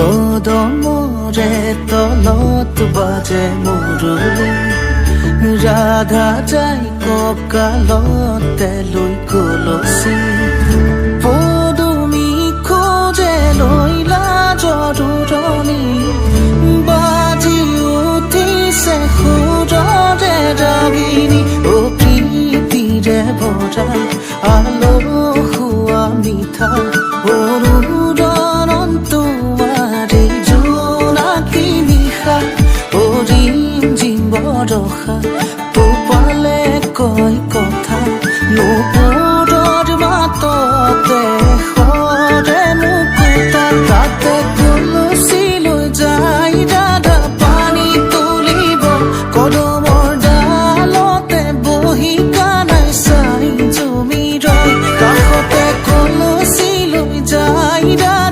কদমৰে তলত বাজে মুৰুলি ৰাধা যাই কঁকালতে লৈ কলচি পদুমি খোজে লৈলা জৰুৰণি বাজি উঠিছে সুৰৰে ৰাগিনী অ প্ৰীতিৰে ভৰা আলো খোৱা মিঠা। বৰষা পোপালে কয় কথা? নুপুৰৰ মাততে সৰে মুকুতা তাতে কলচি লৈ যাই দাদা, পানী তুলিব কদমৰ ডালতে বহি কানাই চাই জমি ৰয় কাষতে কলচি লৈ যাই দাদা